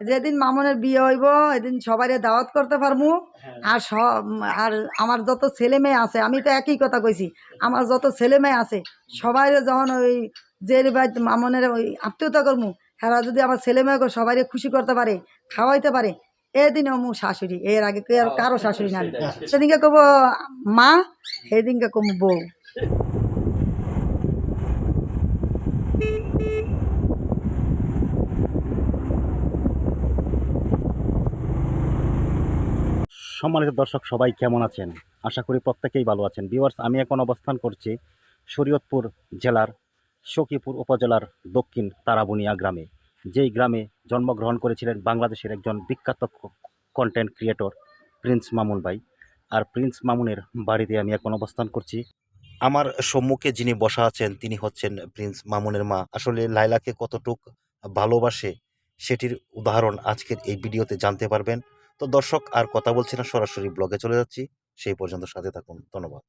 যেদিন মামনের বিয়ে হইব এদিন সবাই দাওয়াত করতে পারব আর সব আর আমার যত ছেলে মেয়ে আছে আমি তো একই কথা কইছি আমার যত ছেলে মেয়ে আছে সবাই যখন ওই যে বাড়ি মামনের ওই আত্মীয়তা করব হ্যাঁ যদি আমার ছেলে মেয়েকে সবাই খুশি করতে পারে খাওয়াইতে পারে এদিন মু শাশুড়ি এর আগে কারও শাশুড়ি না সেদিনকে কব মা সেদিনকে কম বউ। সম্মানিত দর্শক, সবাই কেমন আছেন? আশা করি প্রত্যেকেই ভালো আছেন। ভিউয়ার্স, আমি এখন অবস্থান করছি শরীয়তপুর জেলার সখীপুর উপজেলার দক্ষিণ তারাবুনিয়া গ্রামে। যেই গ্রামে জন্মগ্রহণ করেছিলেন বাংলাদেশের একজন বিখ্যাত কন্টেন্ট ক্রিয়েটর প্রিন্স মামুন ভাই। আর প্রিন্স মামুনের বাড়িতে আমি এখন অবস্থান করছি। আমার সম্মুখে যিনি বসা আছেন, তিনি হচ্ছেন প্রিন্স মামুনের মা। আসলে লাইলাকে কতটুক ভালোবাসে, সেটির উদাহরণ আজকের এই ভিডিওতে জানতে পারবেন। তো দর্শক আর কথা বলছি না সরাসরি ব্লগে চলে যাচ্ছি। সেই পর্যন্ত সাথে থাকুন ধন্যবাদ।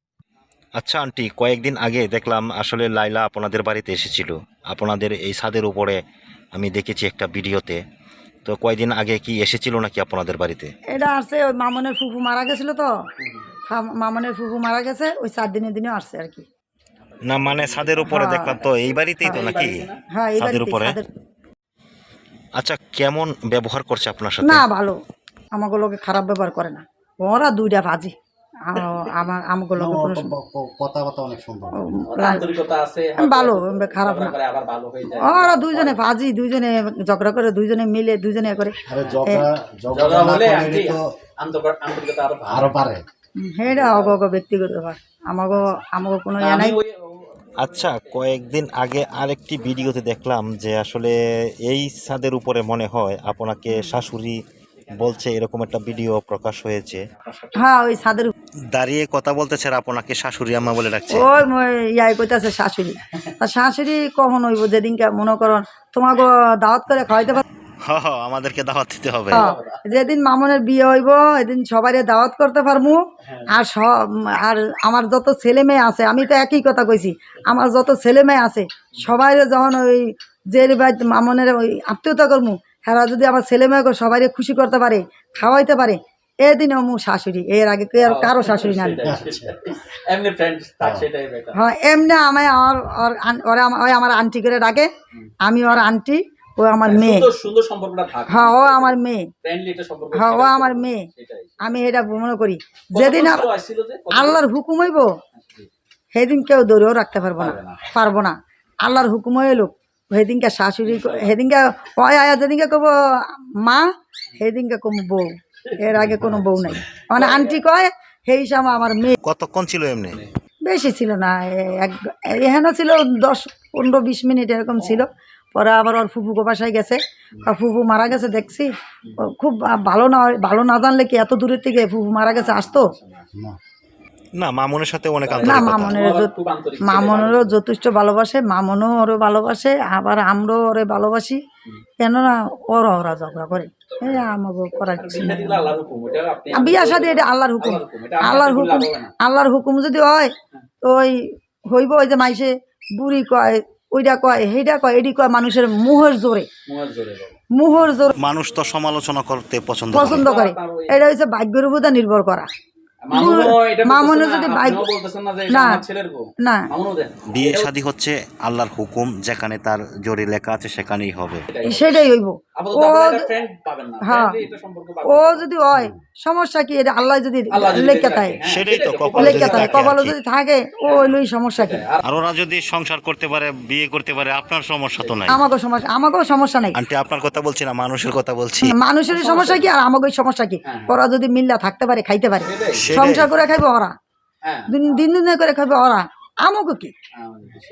আচ্ছা আন্টি কয়েকদিন আগে দেখলাম আসলে লাইলা আপনাদের বাড়িতে এসেছিল। আপনাদের এই ছাদের উপরে আমি দেখেছি একটা ভিডিওতে। তো কয়েকদিন আগে কি এসেছিল নাকি আপনাদের বাড়িতে? এটা আসছে ওই মামনের ফুফু মারা গেছিল তো। মামনের ফুফু মারা গেছে ওই চার দিনের দিনে আসছে আর কি। না মানে ছাদের উপরে হ্যাঁ। দেখলাম তো এই বাড়িতেই তো নাকি? হ্যাঁ এই ছাদের উপরে? আচ্ছা কেমন ব্যবহার করছে আপনার সাথে? না ভালো। আমাকে লোকে খারাপ ব্যবহার করে না। ওরা দুইটা বাজি। আ- আমার আমাকে লোকে কোনো সম- কথাবার্তা অনেক সুন্দর। আন্তরিকতা আছে ভালো খারাপ না। আবার ভালো হয়ে যায়। ওরা দুইজনে বাজি দুইজনে ঝগড়া করে দুইজনে মিলে দুইজনে এ করে। আরে ঝগড়া ঝগড়া ঝগড়া হলে করলে আন্টি তো আন্তরিক- আন্তরিকতা আরও আরও পারে হেডা অগ অগ ব্যক্তিগত ব্যাপার। কোনো ইয়ে নাই। আচ্ছা কয়েকদিন আগে আরেকটি ভিডিওতে দেখলাম যে আসলে এই ছাদের উপরে মনে হয় আপনাকে শাশুড়ি বলছে এরকম একটা ভিডিও প্রকাশ হয়েছে। হ্যাঁ ওই ছাদের দাঁড়িয়ে কথা বলতেছে আর আপনাকে শাশুড়ি আম্মা বলে ডাকছে? ওই ইয়াই কইতাছে শাশুড়ি। তা শাশুড়ি কখন হইব যেদিনকে মনে করন তোমাকে দাওয়াত করে খাওয়াইতে পার আমাদেরকে দাওয়াত দিতে হবে। হ্যাঁ, যেদিন মামনের বিয়ে হইব এদিন সবাই দাওয়াত করতে পারব আর সব আর আমার যত ছেলে মেয়ে আছে আমি তো একই কথা কইছি আমার যত ছেলে মেয়ে আছে সবাই যখন ওই যে বাড়ি মামনের ওই আত্মীয়তা করব হ্যাঁ যদি আমার ছেলে মেয়েকে সবাই খুশি করতে পারে খাওয়াইতে পারে এদিন মু শাশুড়ি এর আগে কে আর কারও শাশুড়ি না বেটার হ্যাঁ। এমনি আমি আমার ওর আন- ওরা ওই আমার আন্টি করে ডাকে আমি ওর আন্টি ও আমার মেয়ে। সম্পর্কটা থাকে। হ্যাঁ ও আমার মেয়ে। হ্যাঁ ও আমার মেয়ে। আমি এটা মনে করি যেদিন আল্লাহর হুকুম হইব সেদিন কেউ দৌড়েও রাখতে পারব না পারব না। আল্লাহর হুকুম এলো সেদিনকে শাশুড়ি সেদিনকে আয়া যেদিনকে কব মা সেদিনকে কম বউ। এর আগে কোনো বউ নাই। মানে আন্টি কয় সেই সময় আমার মেয়ে। কতক্ষণ ছিল এমনি? বেশি ছিল না এক এখানে ছিল দশ পনেরো বিশ মিনিট এরকম ছিল। পরে আবার ওর ফুফুকে বাসায় গেছে। আর ফুফু মারা গেছে দেখছি। খুব ভালো না ভালো না জানলে কি এত দূরের থেকে ফুফু মারা গেছে আসতো? না মামুনের সাথে অনেক না আন্তরিকতা। মামনের মামনেরও যথেষ্ট ভালোবাসে মামনও ওরে ভালোবাসে আবার আমরাও ওরে ভালোবাসি। কেননা ওরা ওরা ঝগড়া করে। এই আমাকে করার কিছু বিয়ে নেই। আল্লাহর হুকুম এটা আপনি আর বিয়া শাদী এটা আল্লাহর হুকুম। আল্লাহর হুকুম, এটা আল্লাহর হুকুম যদি হয় তো ওই হইব ওই যে মাইসে বুড়ি কয় ওইটা কয় সেইটা কয় এডি কয় মানুষের মুহের জোরে। মুহর জোরে মানুষ তো সমালোচনা করতে পছন্দ পছন্দ করে। এটা হচ্ছে ভাগ্যের উপর নির্ভর করা। মামুনও এটা মামুনও বলতেছে যদি বাইক- না না। আমার ছেলের বউ। না মামুনও দেন। বিয়ে শাদী হচ্ছে আল্লাহর হুকুম যেখানে তার জোরে লেখা আছে সেখানেই হবে সেটাই হইব ও আপনারা একটা friend পাবেন না। হ্যাঁ। Friendly এটা সম্পর্ক পাবেন ও যদি হয় সমস্যা কি এটা আল্লাহ যদি লেখা থাকে সেটাই তো, লেখা থাকে থাকে কপালে যদি থাকে ও হইলই সমস্যা কি আর আর ওরা যদি সংসার করতে পারে বিয়ে করতে পারে আপনার সমস্যা তো নাই আমাকেও সমস্যা আমাকেও সমস্যা নাই আন্টি আপনার কথা বলছি না মানুষের কথা বলছি মানুষের সমস্যা কি আর আমাকে সমস্যা কি হ্যাঁ। ওরা যদি মিল্লা থাকতে পারে খাইতে পারে। সংসার করে খাইবে ওরা। হ্যাঁ, দিন দিন দিন করে খাইবে ওরা। আমাকে কি?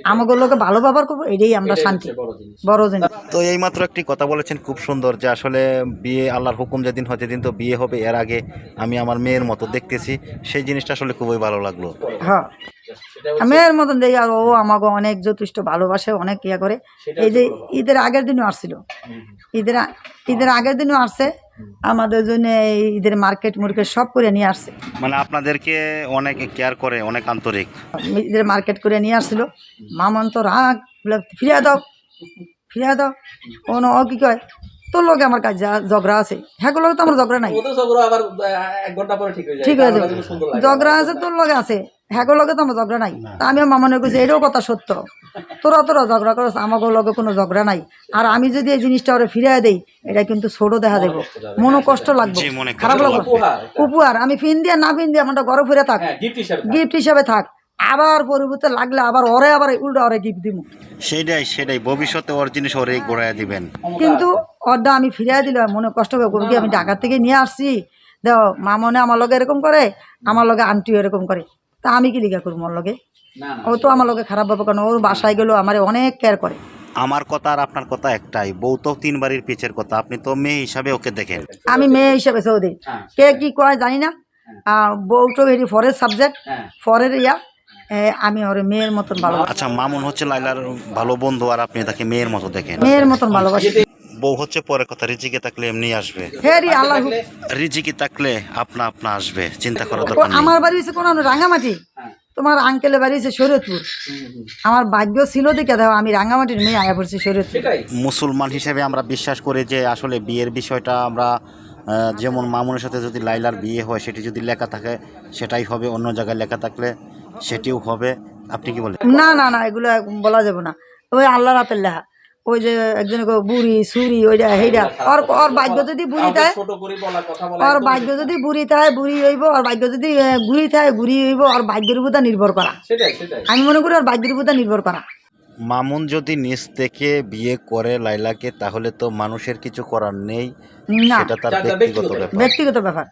আমাকে লোকে ভালো ব্যবহার করব এটাই আমরা শান্তি। বড় জিনিস। বড় জিনিস। তো এইমাত্র একটি কথা বলেছেন খুব সুন্দর যে আসলে বিয়ে আল্লাহর হুকুম যেদিন হয় যেদিন তো বিয়ে হবে এর আগে আমি আমার মেয়ের মতো দেখতেছি। সেই জিনিসটা আসলে খুবই ভালো লাগল। হ্যাঁ। এর মতন দেখি আর ও আমাকে অনেক যথেষ্ট ভালোবাসে অনেক ইয়ে করে। এই যে। ঈদের আগের দিনও আসছিল। ঈদের ঈদের আগের দিনও আসছে। আমাদের জন্য এই ঈদের মার্কেট মুর্কেট সব করে নিয়ে আসছে। মানে আপনাদেরকে অনেক কেয়ার করে অনেক আন্তরিক। ঈদের মার্কেট করে নিয়ে আসছিল। মামন তো রাগ ফিরিয়ে দাও ফিরিয়ে দাও। ও না ও কি কয় তোর লগে আমার কাজ ঝগড়া আছে হ্যাঁ লগে তো আমার ঝগড়া নাই। ঝগড়া আবার আহ, এক ঘণ্টা পরে ঠিক হয়ে যায়। ঠিক আমার যাবে। কাছে খুব সুন্দর লাগে। ঝগড়া আছে তোর লগে আছে। হ্যাঁ লগে তো আমার ঝগড়া নাই। তা আমিও মামনের কইছি এটাও কথা সত্য। তোরা তোরা ঝগড়া করস আমাকে লগে কোনো ঝগড়া নাই। আর আমি যদি এই জিনিসটা ওরে ফিরিয়ে দেই এটা কিন্তু ছোট দেখা দেবো। মনে কষ্ট লাগবে। খারাপ লাগবে। উপহার আমি ফিন দিয়ে না ফিন দিয়ে আমারটা ঘরে ফিরে থাক। হ্যাঁ গিফট হিসাবে থাক। গিফট হিসাবে থাক। আবার পরিবর্তে লাগলে আবার ওরে আবার উল্টো ওরে গিফট দিব সেটাই সেটাই। ভবিষ্যতে ওর জিনিস ওরে ঘোরায় দিবেন। কিন্তু ওরটা আমি ফিরিয়ে দিলাম মনে কষ্ট হবে আমি ঢাকা থেকে নিয়ে আসছি। দেও মামনে আমার লগে এরকম করে আমার লগে আন্টিও এরকম করে। তা আমি কি লিখা করব ওর লগে? ও তো আমার লগে খারাপ ভাবে কারণ ওর বাসায় গেলেও আমার অনেক কেয়ার করে। আমার কথা আর আপনার কথা একটাই বউ তো তিন বাড়ির পিছের কথা আপনি তো মেয়ে হিসাবে ওকে দেখেন। আমি মেয়ে হিসেবে সৌদি। হ্যাঁ কে কি কয় জানি না। বউটো হেরি ফরের সাবজেক্ট হ্যাঁ। ফরের ইয়া। আমি ওর মেয়ের মতন ভালো আচ্ছা মামুন হচ্ছে লাইলার ভালো বন্ধু আর আপনি তাকে মেয়ের মতো দেখেন। মেয়ের মতন ভালোবাসি। বউ হচ্ছে পরের কথা রিজিকে থাকলে এমনি আসবে। আল্লাহ রিজিকে থাকলে আপনা আপনা আসবে চিন্তা করার ও, দরকার আমার বাড়ি হচ্ছে কোন রাঙামাটি? হ্যাঁ। তোমার আঙ্কেলের বাড়ি হচ্ছে শরীয়তপুর। আমার ভাগ্য ছিল দেখে দাও আমি রাঙামাটির মেয়ে আয়া পড়ছি শরীয়তপুর। মুসলমান হিসেবে আমরা বিশ্বাস করি যে আসলে বিয়ের বিষয়টা আমরা যেমন মামুনের সাথে যদি লাইলার বিয়ে হয় সেটি যদি লেখা থাকে সেটাই হবে অন্য জায়গায় লেখা থাকলে সেটিও হবে। আপনি কি বলেন? না না না এগুলো বলা যাবে না। ওই আল্লাহর হাতের লেখা। ওই যে একজন বুড়ি সুরি ওইটা সেইটা ওর ওর ভাগ্য যদি বুড়ি থাকে ছোট করে বলা কথা বলা ওর ভাগ্য যদি বুড়ি থাকে বুড়ি হইব ওর ভাগ্য যদি ঘুরি থাকে ঘুরি হইব ওর ভাগ্যের উপর নির্ভর করা। সেটাই সেটাই। আমি মনে করি ওর ভাগ্যের উপর নির্ভর করা। মামুন যদি নিজ থেকে বিয়ে করে লাইলাকে তাহলে তো মানুষের কিছু করার নেই। না। সেটা তার ব্যক্তিগত ব্যক্তিগত। ব্যাপার। ব্যক্তিগত ব্যাপার।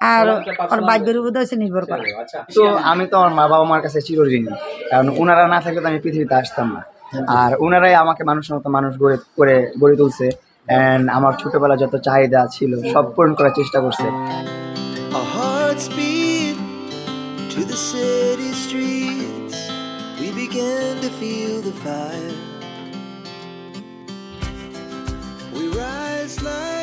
আর ওর ভাগ্যের উপর হচ্ছে নির্ভর করা। আচ্ছা। তো আমি তো আমার মা বাবা মার কাছে চিরঋণী। কারণ ওনারা না থাকলে তো আমি পৃথিবীতে আসতাম না। আর ওনারাই আমাকে মানুষের মতো মানুষ গড়ে করে গড়ে তুলছে অ্যান্ড আমার ছোটবেলা যত চাহিদা ছিল সব পূরণ করার চেষ্টা করছে Our hearts beat to the city streets. We began to feel the fire. We rise like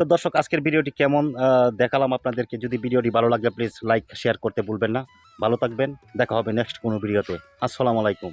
তো দর্শক, আজকের ভিডিওটি কেমন? দেখালাম আপনাদেরকে। যদি ভিডিওটি ভালো লাগে প্লিজ লাইক শেয়ার করতে ভুলবেন না। ভালো থাকবেন। দেখা হবে নেক্সট কোনো ভিডিওতে। আসসালামু আলাইকুম।